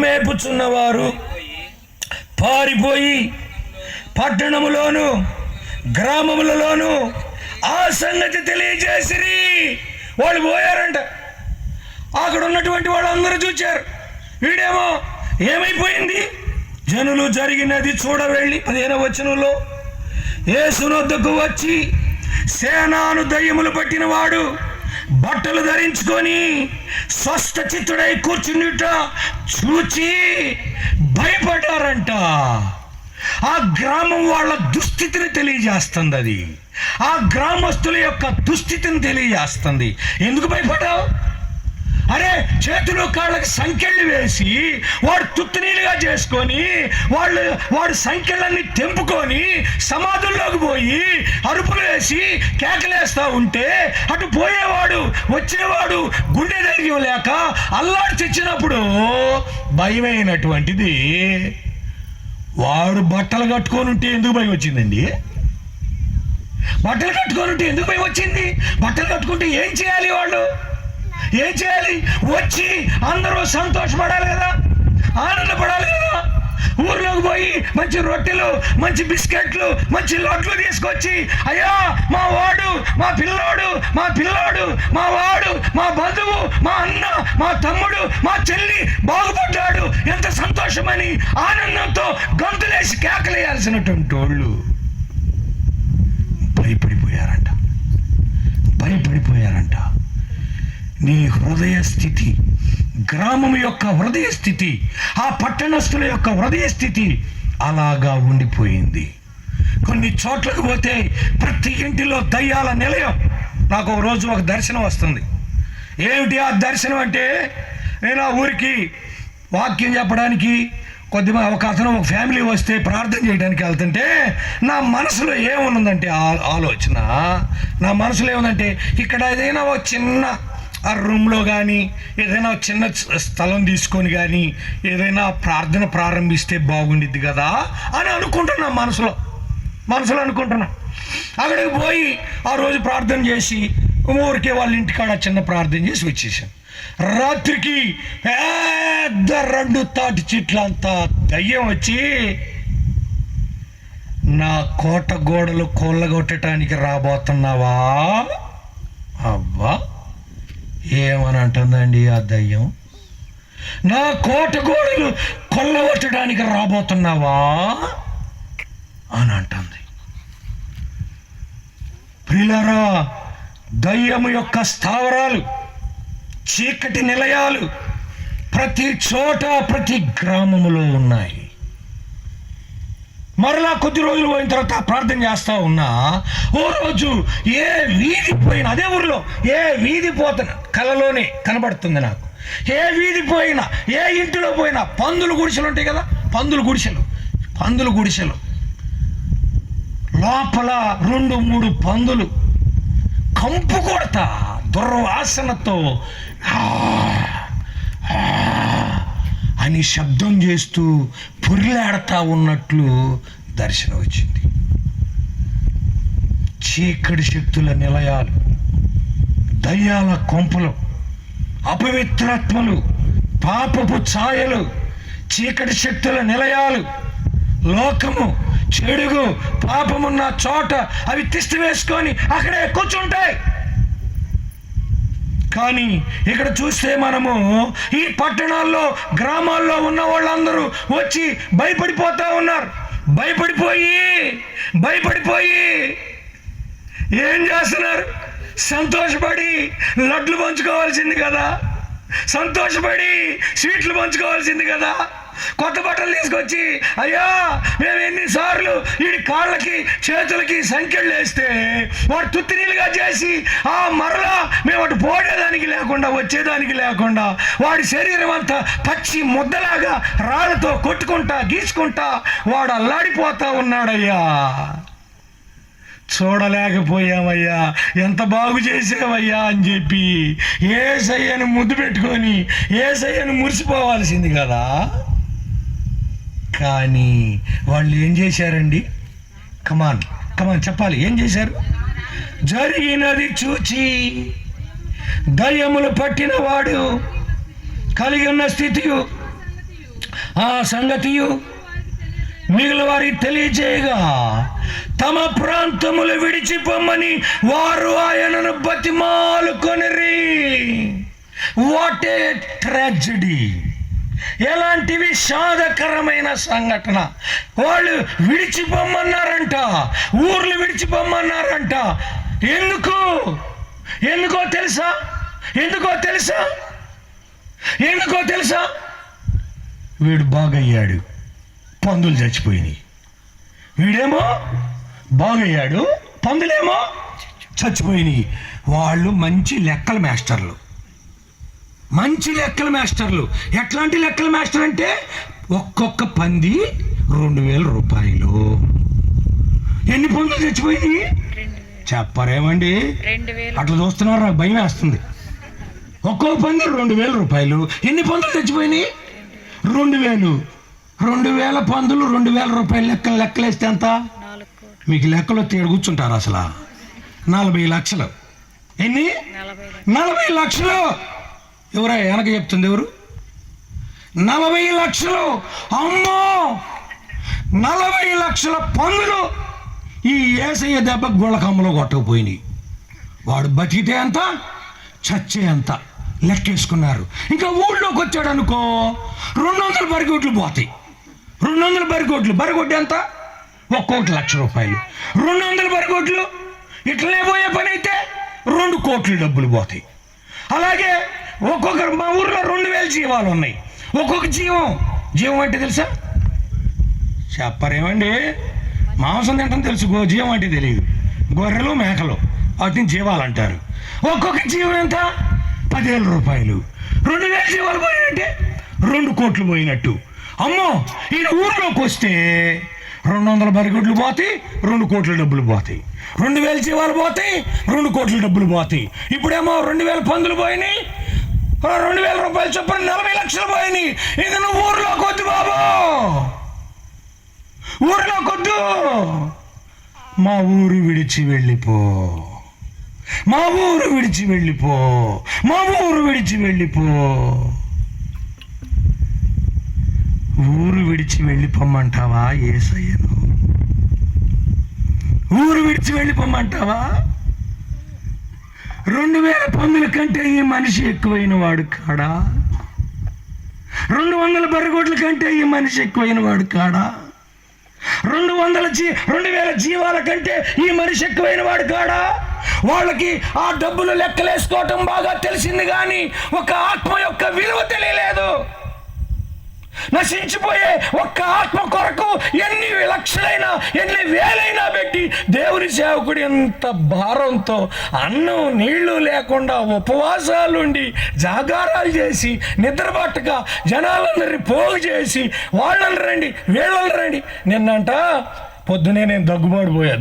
మేపుచున్నవారు. పారిపోయి పట్టణములోను గ్రామములలోను ఆ సంగతి తెలియజేసిరి. వాళ్ళు పోయారంట. అక్కడ ఉన్నటువంటి వాళ్ళందరూ చూచారు. వీడేమో ఏమైపోయింది? జనులు జరిగినది చూడవెళ్ళి పదిహేను వచనంలో ఏసునొద్దకు వచ్చి సేనాను దయ్యములు పట్టినవాడు బట్టలు ధరించుకొని స్వస్థ చిత్తుడై కూర్చుండుట చూచి భయపడ్డారంట. ఆ గ్రామం వాళ్ళ దుస్థితిని తెలియజేస్తుంది అది. ఆ గ్రామస్తుల యొక్క దుస్థితిని తెలియజేస్తుంది. ఎందుకు భయపడ్డావు? అరే చేతులు కాళ్ళకి సంఖ్యలు వేసి వాడు తుత్తునీలుగా చేసుకొని వాళ్ళు వాడు సంఖ్యలన్నీ తెంపుకొని సమాధుల్లోకి పోయి అరుపులు వేసి కేకలేస్తా ఉంటే అటు పోయేవాడు వచ్చేవాడు గుండె ధైర్యం లేక అల్లాడి తెచ్చినప్పుడు భయమైనటువంటిది. వాడు బట్టలు కట్టుకొని ఉంటే ఎందుకు భయం వచ్చిందండి? బట్టలు కట్టుకొని ఉంటే ఎందుకు భయం వచ్చింది? బట్టలు కట్టుకుంటే ఏం చేయాలి వాళ్ళు? ఏం చేయాలి? వచ్చి అందరూ సంతోషపడాలి కదా? ఆనందపడాలి కదా? ఊర్లోకి పోయి మంచి రొట్టెలు మంచి బిస్కెట్లు మంచి లొట్లు తీసుకొచ్చి అయ్యా మా వాడు మా పిల్లోడు మా పిల్లోడు మా వాడు మా బంధువు మా అన్న మా తమ్ముడు మా చెల్లి బాగుపడ్డాడు. ఎంత సంతోషమని ఆనందంతో గొంతులేసి కేకలేయాల్సినటువంటి వాళ్ళు. నీ హృదయ స్థితి గ్రామం యొక్క హృదయ స్థితి ఆ పట్టణస్థుల యొక్క హృదయ స్థితి అలాగా ఉండిపోయింది. కొన్ని చోట్లకు పోతే ప్రతి ఇంటిలో దయ్యాల నిలయం. నాకు ఒక రోజు ఒక దర్శనం వస్తుంది. ఏమిటి ఆ దర్శనం అంటే? నేను ఆ ఊరికి వాక్యం చెప్పడానికి కొద్దిగా ఒక అతను ఒక ఫ్యామిలీ వస్తే ప్రార్థన చేయడానికి వెళ్తుంటే నా మనసులో ఏమున్నదంటే ఆ- ఆలోచన. నా మనసులో ఏముందంటే ఇక్కడ ఏదైనా ఒక చిన్న ఆ రూమ్లో కానీ ఏదైనా చిన్న స్థలం తీసుకొని కానీ ఏదైనా ప్రార్థన ప్రారంభిస్తే బాగుండిద్ది కదా అని అనుకుంటున్నా మనసులో. మనసులో అనుకుంటున్నా. అక్కడికి పోయి ఆ రోజు ప్రార్థన చేసి ఊరికే వాళ్ళ ఇంటికాడ చిన్న ప్రార్థన చేసి వచ్చేసాను రాత్రికి పెద్ద రెండు తాటి చెట్లంతా దయ్యం వచ్చి నా కోట గోడలు కొల్లగొట్టడానికి రాబోతున్నావా? అవ్వా ఏమని అంటుందండి ఆ దయ్యం? నా కోట గోడలు కొల్లగొట్టడానికి రాబోతున్నావా? అని అంటుంది ప్రిలరా దయ్యము యొక్క స్థావరాలు చీకటి నిలయాలు ప్రతి చోట ప్రతి గ్రామములో ఉన్నాయి. మరలా కొద్ది రోజులు పోయిన తర్వాత ప్రార్థన చేస్తూ ఉన్నా ఓ రోజు ఏ వీధి పోయినా అదే ఊరిలో ఏ వీధి పోతున్న కలలోనే కనబడుతుంది నాకు. ఏ వీధి పోయినా ఏ ఇంటిలో పోయినా పందులు గుడిసెలు ఉంటాయి కదా పందులు గుడిసెలు పందులు గుడిసెలు. లోపల రెండు మూడు పందులు కంపు కొడతా దుర్వాసనతో ఆ" అని శబ్దం చేస్తూ పురిలాడుతా ఉన్నట్లు దర్శనం వచ్చింది. చీకటి శక్తుల నిలయాలు దయ్యాల కొంపలు అపవిత్రాత్మలు పాపపు ఛాయలు చీకటి శక్తుల నిలయాలు లోకము చెడుగు పాపమున్న చోట అవి తిష్టి వేసుకొని అక్కడే కూర్చుంటాయి. కానీ ఇక్కడ చూస్తే మనము ఈ పట్టణాల్లో గ్రామాల్లో ఉన్న వాళ్ళందరూ వచ్చి భయపడిపోతూ ఉన్నారు. భయపడిపోయి భయపడిపోయి. ఏం చేస్తున్నారు? సంతోషపడి లడ్లు పంచుకోవాల్సింది కదా. సంతోషపడి స్వీట్లు పంచుకోవాల్సింది కదా. కొత్త బట్టలు తీసుకొచ్చి అయ్యా మేము ఎన్నిసార్లు వీడి కాళ్ళకి చేతులకి సంఖ్యలు వేస్తే వాడు తుత్తినీలుగా చేసి ఆ మరలా మేము అటు పోడేదానికి లేకుండా వచ్చేదానికి లేకుండా వాడి శరీరం అంతా పచ్చి ముద్దలాగా రాళ్ళతో కొట్టుకుంటా గీసుకుంటా వాడు అల్లాడిపోతా ఉన్నాడయ్యా. చూడలేకపోయామయ్యా ఎంత బాగు చేసావయ్యా అని చెప్పి ఏసయ్యను ముద్దు పెట్టుకొని ఏసయ్యను మురిసిపోవాల్సింది కదా. కానీ వాళ్ళు ఏం చేశారండి? కమాన్ కమాన్ చెప్పాలి. ఏం చేశారు? జరిగినది చూచి దయ్యములు పట్టిన వాడు కలిగి ఉన్న స్థితి ఆ సంగతియు మిగిలిన వారికి తెలియజేయగా తమ ప్రాంతములు విడిచిపోమ్మని వారు ఆయనను బతిమాలుకొనిరి. వాట్ ఏ ట్రాజడీ ఎలాంటివి సాధకరమైన సంఘటన? వాళ్ళు విడిచిపోమ్మన్నారంట ఊర్లు విడిచిపోమ్మన్నారంట ఎందుకు? ఎందుకో తెలుసా? ఎందుకో తెలుసా? ఎందుకో తెలుసా? వీడు బాగయ్యాడు. పందులు చచ్చిపోయినాయి. వీడేమో బాగయ్యాడు. పందులేమో చచ్చిపోయినాయి. వాళ్ళు మంచి లెక్కల మాస్టర్లు. మంచి లెక్కల మాస్టర్లు. ఎట్లాంటి లెక్కల మాస్టర్ అంటే ఒక్కొక్క పంది రెండు వేల రూపాయలు. ఎన్ని పందులు చచ్చిపోయినాయి? చెప్పరేమండి. అట్లా చూస్తున్నారు? నాకు భయం వేస్తుంది. ఒక్కొక్క పంది రెండు వేల రూపాయలు. ఎన్ని పందులు చచ్చిపోయినాయి? రెండు వేలు. రెండు వేల పందులు రెండు వేల రూపాయలు లెక్కలు లెక్కలేస్తే ఎంత? మీకు లెక్కలో తేడు కూర్చుంటారు అసలు. నలభై లక్షలు. ఎన్ని? నలభై లక్షలు. ఎవరా వెనక చెప్తుంది ఎవరు? నలభై లక్షలు అమ్మో! నలభై లక్షల పన్నులు ఈ ఏసయ్య దెబ్బ గుళ్ళకమ్మలో కొట్టకపోయినాయి. వాడు బతికితే అంత చచ్చే అంత లెక్కేసుకున్నారు. ఇంకా ఊళ్ళోకి వచ్చాడు అనుకో రెండు వందల బరిగొడ్లు పోతాయి. రెండు వందల బరిగొడ్లు బరిగొడ్డు ఎంత? ఒక్కోటి లక్ష రూపాయలు. రెండు వందల బరిగొడ్లు ఇట్లనే పోయే పని అయితే రెండు కోట్ల డబ్బులు పోతాయి. అలాగే ఒక్కొక్కరు మా ఊర్లో రెండు వేల జీవాలు ఉన్నాయి. ఒక్కొక్క జీవం. జీవం అంటే తెలుసా? చెప్పరేమండి? మాంసం తింటాం తెలుసు గో జీవం అంటే తెలియదు. గొర్రెలు మేకలు వాటిని జీవాలు అంటారు. ఒక్కొక్క జీవం ఎంత? పదివేల రూపాయలు. రెండు వేల జీవాలు పోయినట్టే? రెండు కోట్లు పోయినట్టు. అమ్మో ఈయన ఊర్లోకి వస్తే రెండు వందల బరిగొడ్లు పోతాయి రెండు కోట్ల డబ్బులు పోతాయి. రెండు వేల జీవాలు పోతాయి రెండు కోట్ల డబ్బులు పోతాయి. ఇప్పుడేమో రెండు వేల పందులు పోయినాయి రెండు వేల రూపాయలు చొప్పున నలభై లక్షలు పోయినాయి. ఇది నువ్వు ఊర్లో కొద్దు బాబు. ఊరిలో కొద్దు. మా ఊరు విడిచి వెళ్ళిపో. మా ఊరు విడిచి వెళ్ళిపో. మా ఊరు విడిచి వెళ్ళిపో. ఊరు విడిచి వెళ్ళిపోమ్మంటావా ఏసయ్యను? ఊరు విడిచి వెళ్ళిపోమ్మంటావా రెండు వేల పందుల కంటే ఈ మనిషి ఎక్కువైన వాడు కాడా? రెండు వందల బరగోట్ల కంటే ఈ మనిషి ఎక్కువైన వాడు కాడా? రెండు వందల జీ రెండు వేల జీవాల కంటే ఈ మనిషి ఎక్కువైన వాడు కాడా? వాళ్ళకి ఆ డబ్బులు లెక్కలేసుకోవటం బాగా తెలిసింది కానీ ఒక ఆత్మ యొక్క విలువ తెలియలేదు. నశించిపోయే ఒక్క ఆత్మ కొరకు ఎన్ని లక్షలైన ఎన్ని వేలైనా పెట్టి దేవుని సేవకుడు ఎంత భారంతో అన్నం నీళ్ళు లేకుండా ఉపవాసాలుండి జాగారాలు చేసి నిద్రపట్టక జనాలందరినీ పోగు చేసి వాళ్ళని రండి వీళ్ళని రండి. నిన్నంట పొద్దునే నేను దగ్గుబాటు పోయా